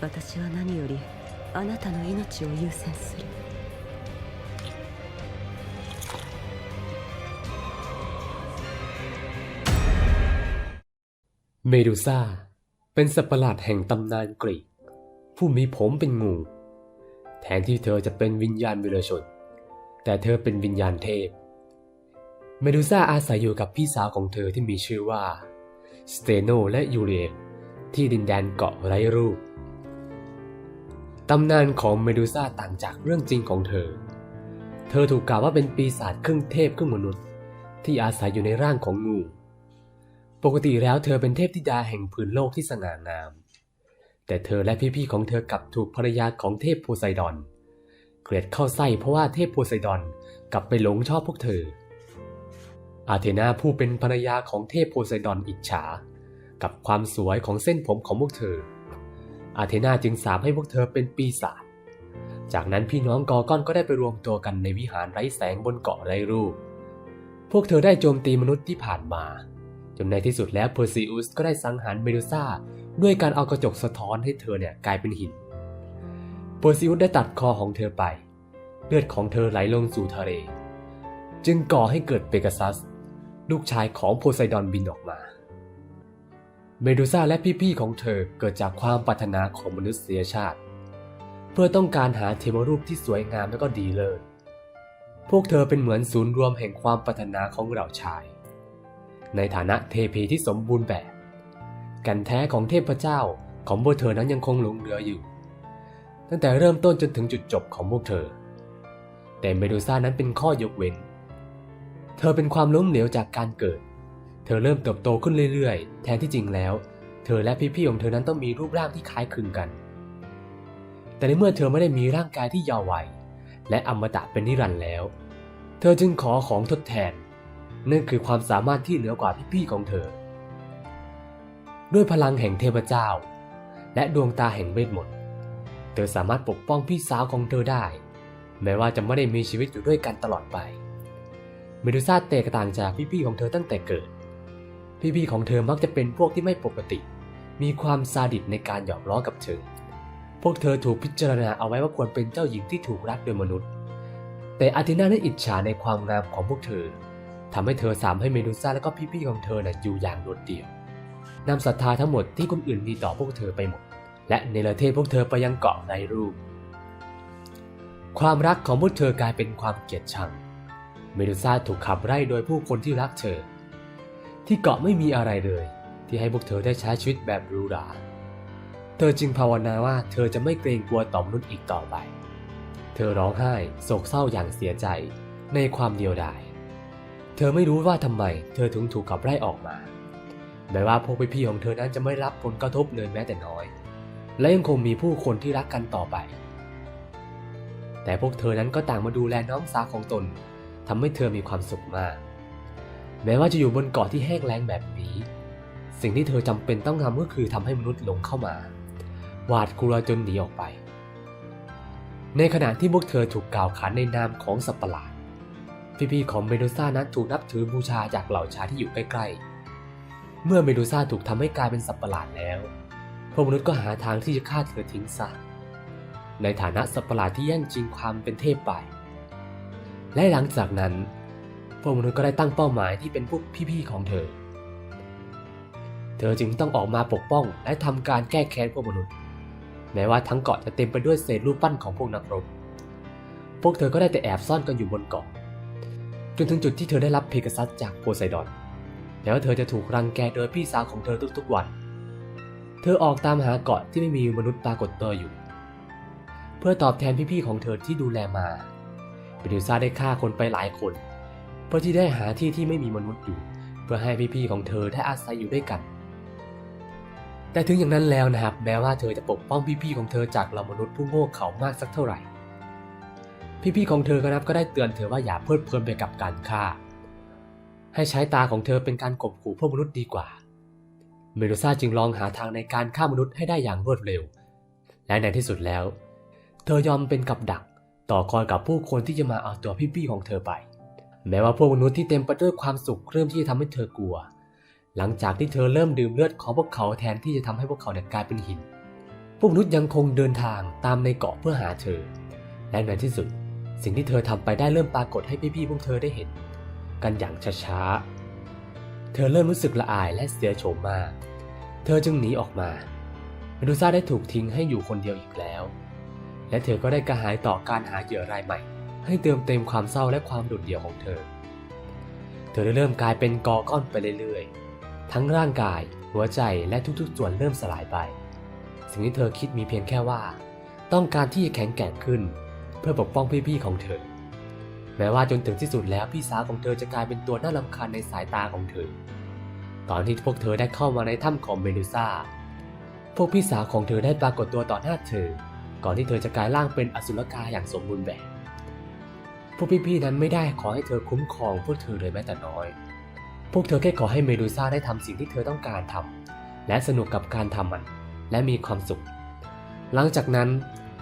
私は何よりあなたの命を優先する เมดูซ่า เป็นสัตว์ประหลาดแห่งตำนานกรีก ผู้มีผมเป็นงู แทนที่เธอจะเป็นวิญญาณวิรชน แต่เธอเป็นวิญญาณเทพ เมดูซ่าอาศัยอยู่กับพี่สาวของเธอที่มีชื่อว่า สเตโนและยูเรียนที่ดินแดนเกาะไร้รูป ตำนานของเมดูซ่าต่างจากเรื่องจริงของเธอ เธอถูกกล่าวว่าเป็นปีศาจครึ่งเทพครึ่งมนุษย์ ที่อาศัยอยู่ในร่างของงู ปกติแล้วเธอเป็นเทพธิดาแห่งพื้นโลกที่สง่างาม แต่เธอและพี่ๆของเธอกลับถูกภรรยาของเทพโพไซดอน เกลียดเข้าไส้เพราะว่าเทพโพไซดอนกลับไปหลงชอบพวกเธอ อาเทนาผู้เป็นภรรยาของเทพโพไซดอนอิจฉา กับความสวยของเส้นผมของพวกเธอ อาเทนาจึงสาปให้พวกเธอเป็นปีศาจ จากนั้นพี่น้องกอก้อนก็ได้ไปรวมตัวกันในวิหารไร้แสงบนเกาะไร้รูป พวกเธอได้โจมตีมนุษย์ที่ผ่านมา จนในที่สุดแล้วเพอร์ซิอุสก็ได้สังหารเมดูซ่าด้วยการเอากระจกสะท้อนให้เธอเนี่ยกลายเป็นหิน เพอร์ซิอุสได้ตัดคอของเธอไป เลือดของเธอไหลลงสู่ทะเล จึงก่อให้เกิดเปกาซัส ลูกชายของโพไซดอนบินออกมา เมดูซ่าและพี่ๆของเธอเกิดจากความปรารถนาของมนุษยชาติ เพื่อต้องการหาเทวรูปที่สวยงามและก็ดีเลิศพวกเธอเป็นเหมือนศูนย์รวมแห่งความปรารถนาของเราชาย ในฐานะเทพีที่สมบูรณ์แบบ กันแท้ของเทพเจ้าของพวกเธอนั้นยังคงหลงเหลืออยู่ ตั้งแต่เริ่มต้นจนถึงจุดจบของพวกเธอ แต่เมดูซ่านั้นเป็นข้อยกเว้น เธอเป็นความล้มเหลวจากการเกิด ธอเริ่มเติบโตขึ้นเรื่อยๆ แทนที่จริงแล้ว เธอและพี่ๆของเธอนั้นต้องมีรูปร่างที่คล้ายคลึงกัน แต่ในเมื่อเธอไม่ได้มีร่างกายที่ยาววัย และอมตะเป็นนิรันดร์แล้ว เธอจึงขอของทดแทน นั่นคือความสามารถที่เหนือกว่าพี่ๆของเธอ ด้วยพลังแห่งเทพเจ้า และดวงตาแห่งเวทมนต์ เธอสามารถปกป้องพี่สาวของเธอได้ แม้ว่าจะไม่ได้มีชีวิตอยู่ด้วยกันตลอดไป เมดูซ่าแตกต่างจากพี่ๆของเธอตั้งแต่เกิด พี่ๆของเธอมักจะเป็นพวกที่ไม่ปกติ มีความซาดิสในการหยอกล้อกับเธอ พวกเธอถูกพิจารณาเอาไว้ว่าควรเป็นเจ้าหญิงที่ถูกรักโดยมนุษย์ แต่อาร์เทนานั้นอิจฉาในความงามของพวกเธอทำให้เธอสามให้เมดูซ่าและก็พี่ๆของเธอน่ะอยู่อย่างโดดเดี่ยวนำศรัทธาทั้งหมดที่คนอื่นมีต่อพวกเธอไปหมด และเนรเทศพวกเธอไปยังเกาะไร้รูป ความรักของพวกเธอกลายเป็นความเกลียดชัง เมดูซ่าถูกขับไล่โดยผู้คนที่รักเธอ ที่เกาะไม่มีอะไรเลย ที่ให้พวกเธอได้ใช้ชีวิตแบบหรูหรา เธอจึงภาวนาว่าเธอจะไม่เกรงกลัวต่อมนุษย์อีกต่อไป เธอร้องไห้โศกเศร้าอย่างเสียใจในความเดียวดาย เธอไม่รู้ว่าทำไม เธอถึงถูกขับไล่ออกมา แม้ว่าพวกพี่ๆของเธอนั้นจะไม่รับผลกระทบเลยแม้แต่น้อย และยังคงมีผู้คนที่รักกันต่อไป แต่พวกเธอนั้นก็ต่างมาดูแลน้องสาวของตนทำให้เธอมีความสุขมาก แม้ว่าจะอยู่บนเกาะที่แห้งแล้งแบบนี้ สิ่งที่เธอจำเป็นต้องทำก็คือทำให้มนุษย์หลงเข้ามา หวาดกลัวจนหนีออกไป ในขณะที่พวกเธอถูกกล่าวขานในนามของสัตว์ประหลาดพี่ๆของเมดูซ่านั้นถูกนับถือบูชาจากเหล่าชายที่อยู่ใกล้ๆ เมื่อเมดูซ่าถูกทำให้กลายเป็นสัตว์ประหลาดแล้ว พวกมนุษย์ก็หาทางที่จะฆ่าเธอทิ้งซะ ในฐานะสัตว์ประหลาดที่แย่งชิงความเป็นเทพไป และหลังจากนั้น พวกมนุษย์ก็ได้ตั้งเป้าหมายที่เป็นพวกพี่ๆของเธอ เธอจึงต้องออกมาปกป้องและทำการแก้แค้นพวกมนุษย์ แม้ว่าทั้งเกาะจะเต็มไปด้วยเศษรูปปั้นของพวกนักรบ พวกเธอก็ได้แต่แอบซ่อนกันอยู่บนเกาะ จนถึงจุดที่เธอได้รับเพกซัสจากโพไซดอนแล้วเธอจะถูกรังแกโดยพี่สาวของเธอทุกๆวัน เธอออกตามหาเกาะที่ไม่มีมนุษย์ปรากฏตัวอยู่ เพื่อตอบแทนพี่ๆของเธอที่ดูแลมาเบดิวซาได้ฆ่าคนไปหลายคน เพื่อที่ได้หาที่ที่ไม่มีมนุษย์อยู่ เพื่อให้พี่ๆของเธอได้อาศัยอยู่ด้วยกัน แต่ถึงอย่างนั้นแล้วนะครับ แม้ว่าเธอจะปกป้องพี่ๆของเธอจากเหล่ามนุษย์ผู้โง่เขลามากสักเท่าไหร่ พี่ๆของเธอก็นับก็ได้เตือนเธอว่าอย่าเพลิดเพลินไปกับการฆ่า ให้ใช้ตาของเธอเป็นการข่มขู่พวกมนุษย์ดีกว่า เมดูซ่าจึงลองหาทางในการฆ่ามนุษย์ให้ได้อย่างรวดเร็ว และในที่สุดแล้ว เธอยอมเป็นกับดักต่อคอยกับผู้คนที่จะมาเอาตัวพี่ๆของเธอไป แม้ว่าพวกมนุษย์ที่เต็มไปด้วยความสุขเริ่มที่จะทำให้เธอกลัว หลังจากที่เธอเริ่มดื่มเลือดของพวกเขาแทนที่จะทำให้พวกเขาเนี่ยกลายเป็นหิน พวกมนุษย์ยังคงเดินทางตามในเกาะเพื่อหาเธอ และในที่สุด สิ่งที่เธอทำไปได้เริ่มปรากฏให้พี่ๆพวกเธอได้เห็น กันอย่างช้าๆ เธอเริ่มรู้สึกละอายและเสียโฉมมาก เธอจึงหนีออกมาเมดูซ่าได้ถูกทิ้งให้อยู่คนเดียวอีกแล้ว และเธอก็ได้กระหายต่อการหาเหยื่อรายใหม่ ให้เติมเต็มความเศร้าและความโดดเดี่ยวของเธอ เธอได้เริ่มกลายเป็นกอก้อนไปเรื่อยๆ ทั้งร่างกาย หัวใจและทุกๆ ส่วนเริ่มสลายไป สิ่งที่เธอคิดมีเพียงแค่ว่า ต้องการที่จะแข็งแกร่งขึ้น เพื่อปกป้องพี่ๆของเธอ แม้ว่าจนถึงที่สุดแล้วพี่สาวของเธอจะกลายเป็นตัวน่ารำคาญในสายตาของเธอ ตอนที่พวกเธอได้เข้ามาในถ้ำของเมดูซ่า พวกพี่สาวของเธอได้ปรากฏตัวต่อหน้าเธอ ก่อนที่เธอจะกลายร่างเป็นอสุรกายอย่างสมบูรณ์แบบ พวกพี่ๆนั้นไม่ได้ขอให้เธอคุ้มครองพวกเธอเลยแม้แต่น้อย พวกเธอแค่ขอให้เมดูซ่าได้ทำสิ่งที่เธอต้องการทำและสนุกกับการทำมัน และมีความสุข หลังจากนั้น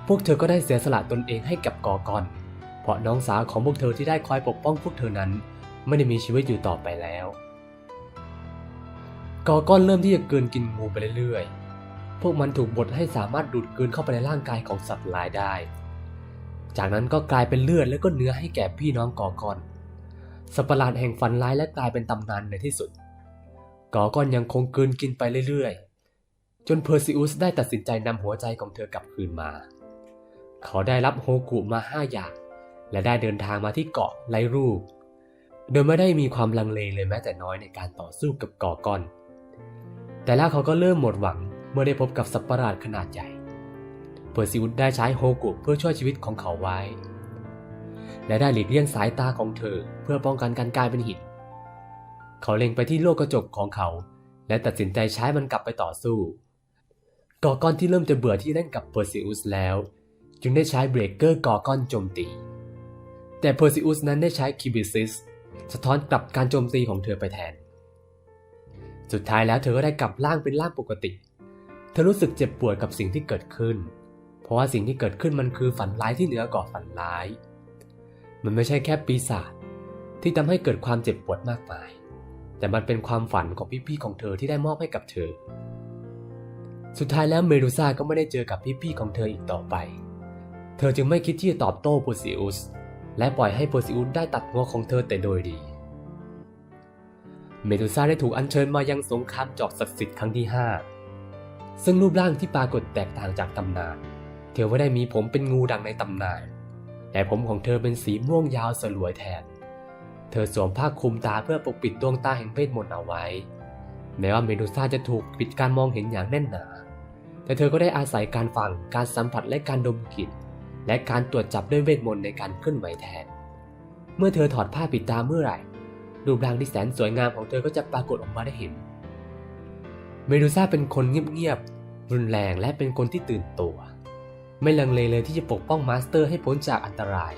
พวกเธอก็ได้เสียสละตนเองให้กับกอกอน เพราะน้องสาวของพวกเธอที่ได้คอยปกป้องพวกเธอนั้น ไม่ได้มีชีวิตอยู่ต่อไปแล้ว กอกอนเริ่มที่จะเกินกินงูไปเรื่อยๆ พวกมันถูกบดให้สามารถดูดกลืนเข้าไปในร่างกายของสัตว์หลายได้ จากนั้นก็กลายเป็นเลือดและก็เนื้อให้แก่พี่น้องกอกอนสัประหลาดแห่งฝันร้ายและกลายเป็นตำนานในที่สุดกอกอนยังคงกลืนกินไปเรื่อยๆ จนเพอร์ซิอุสได้ตัดสินใจนำหัวใจของเธอกลับคืนมา เขาได้รับโฮกุมาห้าอย่าง และได้เดินทางมาที่เกาะไรรูป โดยไม่ได้มีความลังเลเลยแม้แต่น้อยในการต่อสู้กับกอกอน แต่แล้วเขาก็เริ่มหมดหวังเมื่อได้พบกับสัประหลาดขนาดใหญ่ เพอร์ซิอุสได้ใช้โฮกุเพื่อช่วยชีวิตของเขาไว้ และได้หลีกเลี่ยงสายตาของเธอเพื่อป้องกันการกลายเป็นหิน เขาเล็งไปที่โลกกระจกของเขา และตัดสินใจใช้มันกลับไปต่อสู้กอร์กอนที่เริ่มจะเบื่อที่เล่นกับเพอร์ซิอุสแล้ว จึงได้ใช้เบรกเกอร์กอร์กอนโจมตี แต่เพอร์ซิอุสนั้นได้ใช้คิบิซิสสะท้อนกลับการโจมตีของเธอไปแทน สุดท้ายแล้วเธอก็ได้กลับร่างเป็นร่างปกติ เธอรู้สึกเจ็บปวดกับสิ่งที่เกิดขึ้น เพราะว่าสิ่งที่เกิดขึ้นมันคือฝันร้ายที่เหนือกว่าฝันร้าย มันไม่ใช่แค่ปีศาจที่ทำให้เกิดความเจ็บปวดมากมาย แต่มันเป็นความฝันของพี่ๆของเธอที่ได้มอบให้กับเธอ สุดท้ายแล้วเมดูซ่าก็ไม่ได้เจอกับพี่ๆของเธออีกต่อไป เธอจึงไม่คิดที่จะตอบโต้โพซิอุสและปล่อยให้โพซิอุสได้ตัดหัวของเธอแต่โดยดี เมดูซ่าได้ถูกอัญเชิญมายังสงครามจอกศักดิ์สิทธิ์ครั้งที่ 5 ซึ่งรูปร่างที่ปรากฏแตกต่างจากตำนาน เธอไม่ได้มีผมเป็นงูดังในตำนาน แต่ผมของเธอเป็นสีม่วงยาวสลวยแทน เธอสวมผ้าคลุมตาเพื่อปกปิดดวงตาแห่งเวทมนต์เอาไว้ แม้ว่าเมดูซ่าจะถูกปิดการมองเห็นอย่างแน่นหนา แต่เธอก็ได้อาศัยการฟัง การสัมผัสและการดมกลิ่น และการตรวจจับด้วยเวทมนต์ในการเคลื่อนไหวแทน เมื่อเธอถอดผ้าปิดตาเมื่อไหร่ รูปร่างที่แสนสวยงามของเธอก็จะปรากฏออกมาได้เห็น เมดูซ่าเป็นคนเงียบๆ รุนแรงและเป็นคนที่ตื่นตัว ไม่ลังเลเลยที่จะปกป้องมาสเตอร์ให้พ้นจากอันตราย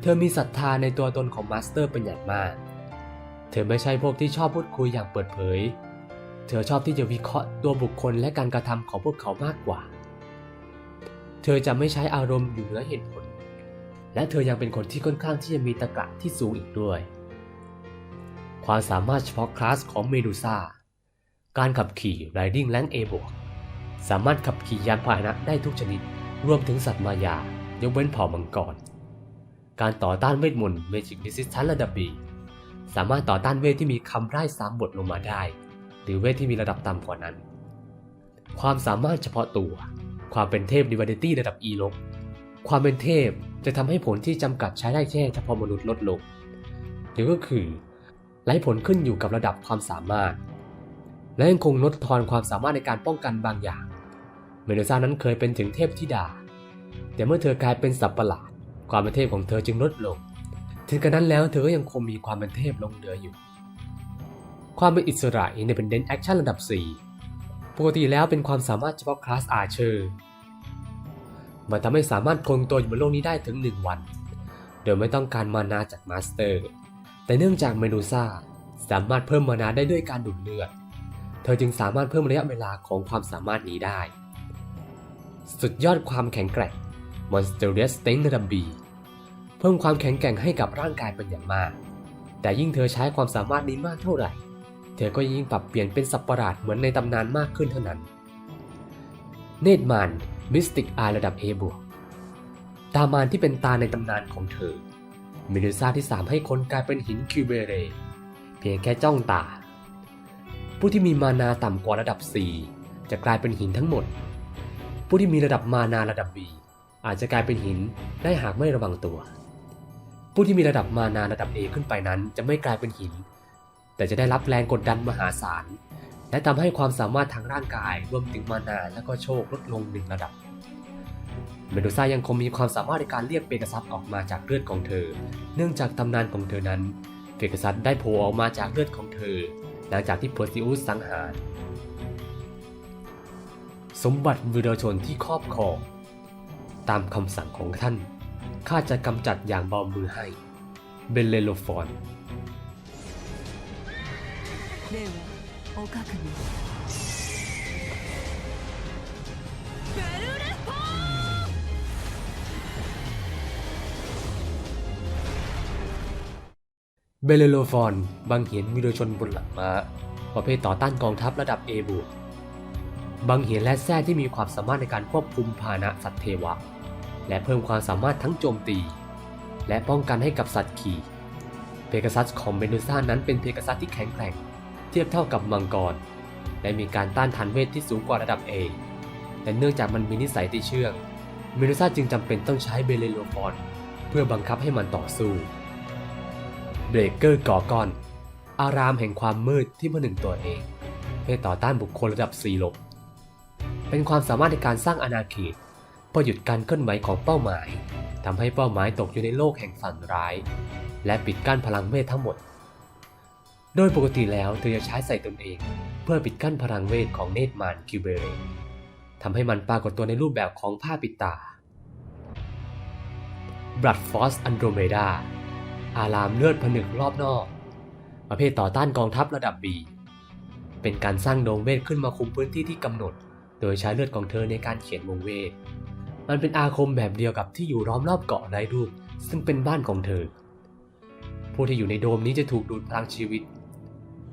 เธอมีศรัทธาในตัวตนของมาสเตอร์เป็นอย่างมาก เธอไม่ใช่พวกที่ชอบพูดคุยอย่างเปิดเผย เธอชอบที่จะวิเคราะห์ตัวบุคคลและการกระทำของพวกเขามากกว่า เธอจะไม่ใช้อารมณ์อยู่เหนือเหตุผล และเธอยังเป็นคนที่ค่อนข้างที่จะมีตะกะที่สูงอีกด้วย ความสามารถเฉพาะคลาสของเมดูซ่า การขับขี่ไรดิ้งแรงเอบวกสามารถขับขี่ยานพาหนะได้ทุกชนิด รวมถึงสัตว์มายายกเว้นเผ่ามังกร การต่อต้านเวทมนต์ Magic Resistance ระดับ B สามารถต่อต้านเวทที่มีคำไร้สามบทลงมาได้ หรือเวทที่มีระดับต่ำกว่านั้น ความสามารถเฉพาะตัว ความเป็นเทพ Divinity ระดับ E ลบความเป็นเทพจะทำให้ผลที่จำกัดใช้ได้แค่เฉพาะมนุษย์ลดลงหรือก็คือไล่ผลขึ้นอยู่กับระดับความสามารถ และยังคงลดทอนความสามารถในการป้องกันบางอย่าง เมดูซ่านั้นเคยเป็นถึงเทพธิดา แต่เมื่อเธอกลายเป็นสัตว์ประหลาด ความเป็นเทพของเธอจึงลดลง ถึงกระนั้นแล้วเธอก็ยังคงมีความเป็นเทพลงเหลืออยู่ ความเป็นอิสระ Independent Action ระดับ 4 ปกติแล้วเป็นความสามารถเฉพาะคลาสอาเชอร์ มันทำให้สามารถคงตัวอยู่บนโลกนี้ได้ถึง 1 วัน โดยไม่ต้องการมานาจากมาสเตอร์ แต่เนื่องจากเมดูซ่าสามารถเพิ่มมานาได้ด้วยการดูดเลือด เธอจึงสามารถเพิ่มระยะเวลาของความสามารถนี้ได้ สุดยอดความแข็งแกร่ง Monstrous Strength ระดับ B เพิ่มความแข็งแกร่งให้กับร่างกายเป็นอย่างมาก แต่ยิ่งเธอใช้ความสามารถนี้มากเท่าไหร่ เธอก็ยิ่งปรับเปลี่ยนเป็นสัตว์ประหลาดเหมือนในตำนานมากขึ้นเท่านั้น เนตมานมิสติกอาระดับ A บวกตามานที่เป็นตาในตำนานของเธอเมดูซ่าที่สามให้คนกลายเป็นหินคิวเบเร เพียงแค่จ้องตา ผู้ที่มีมานาต่ำกว่าระดับ 4 จะกลายเป็นหินทั้งหมด ผู้ที่มีระดับมานาระดับ B อาจจะกลายเป็นหินได้หากไม่ระวังตัว ผู้ที่มีระดับมานาระดับ A ขึ้นไปนั้นจะไม่กลายเป็นหิน แต่จะได้รับแรงกดดันมหาศาล และทำให้ความสามารถทางร่างกายรวมถึงมานาและก็โชคลดลงหนึ่งระดับ เมดูซ่ายังคงมีความสามารถในการเรียกเปกัสซัสออกมาจากเลือดของเธอ เนื่องจากตำนานของเธอนั้นเปกัสซัสได้โผล่ออกมาจากเลือดของเธอ หลังจากที่เพอร์ซิอุสสังหาร สมบัติวิรชนที่ครอบครอง ตามคำสั่งของท่าน ข้าจะกำจัดอย่างเบามือให้ เบเลโลฟอนเบเลโลฟอน บังเหียนวิรชนบนหลังม้าประเภทต่อต้านกองทัพระดับ A บวก บังเหียนและแท้ที่มีความสามารถในการควบคุมพาหนะสัตว์เทวะ และเพิ่มความสามารถทั้งโจมตี และป้องกันให้กับสัตว์ขี่เพกาซัสของเมดูซ่านั้นเป็นเพกาซัสที่แข็งแกร่ง เทียบเท่ากับมังกร และมีการต้านทานเวทที่สูงกว่าระดับ A แต่เนื่องจากมันมีนิสัยที่เชื่อง เมดูซ่าจึงจำเป็นต้องใช้เบเลโลฟอนเพื่อบังคับให้มันต่อสู้เบรกเกอร์ก่อกอน อารามแห่งความมืดที่ผนึกตัวเองเพื่อต่อต้านบุคคลระดับสีลบ เป็นความสามารถในการสร้างอาณาเขตเพื่อหยุดการเคลื่อนไหวของเป้าหมายทำให้เป้าหมายตกอยู่ในโลกแห่งฝันร้าย และปิดกั้นพลังเวททั้งหมด โดยปกติแล้วเธอจะใช้ใส่ตนเอง เพื่อปิดกั้นพลังเวทของเนตมานคิวเบเรทำให้มันปรากฏตัวในรูปแบบของผ้าปิดตา Blood Force Andromeda อารามเลือดผนึกรอบนอก ประเภทต่อต้านกองทัพระดับ B เป็นการสร้างโดวงเวทขึ้นมาคุมพื้นที่ที่กำหนด โดยใช้เลือดของเธอในการเขียนวงเวท มันเป็นอาคมแบบเดียวกับที่อยู่ล้อมรอบเกาะไร้รูป ซึ่งเป็นบ้านของเธอ ผู้ที่อยู่ในโดมนี้จะถูกดูดพลังชีวิต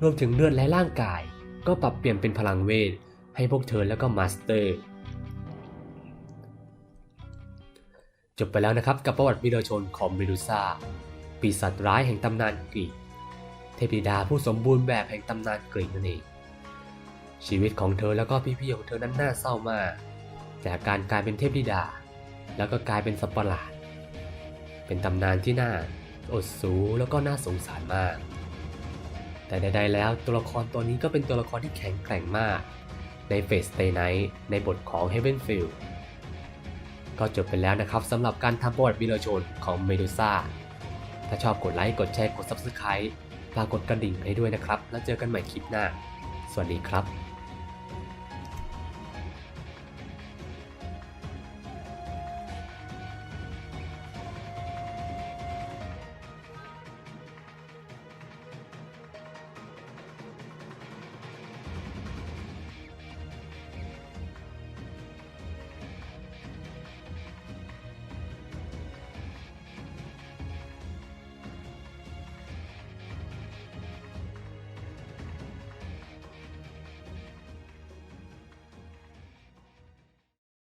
รวมถึงเลือดและร่างกาย ก็ปรับเปลี่ยนเป็นพลังเวท ให้พวกเธอแล้วก็มาสเตอร์ จบไปแล้วนะครับกับประวัติวีรชนของเมดูซ่าปีศาจร้ายแห่งตำนานกรีกเทพธิดาผู้สมบูรณ์แบบแห่งตำนานกรีกนั่นเอง ชีวิตของเธอแล้วก็พี่ๆของเธอนั้นน่าเศร้ามาก จากการกลายเป็นเทพธิดา แล้วก็กลายเป็นสัตว์ประหลาด เป็นตำนานที่น่าอดสูแล้วก็น่าสงสารมาก แต่ใดๆแล้วตัวละครตัวนี้ก็เป็นตัวละครที่แข็งแกร่งมาก ในเฟสเตย์ไนท์ในบทของ Heavenfield ก็จบไปแล้วนะครับสำหรับการทำประวัติวีรชนของเมดูซ่าถ้าชอบกดไลค์ กดแชร์ กด Subscribe ฝากกดกระดิ่งให้ด้วยนะครับ แล้วเจอกันใหม่คลิปหน้า สวัสดีครับ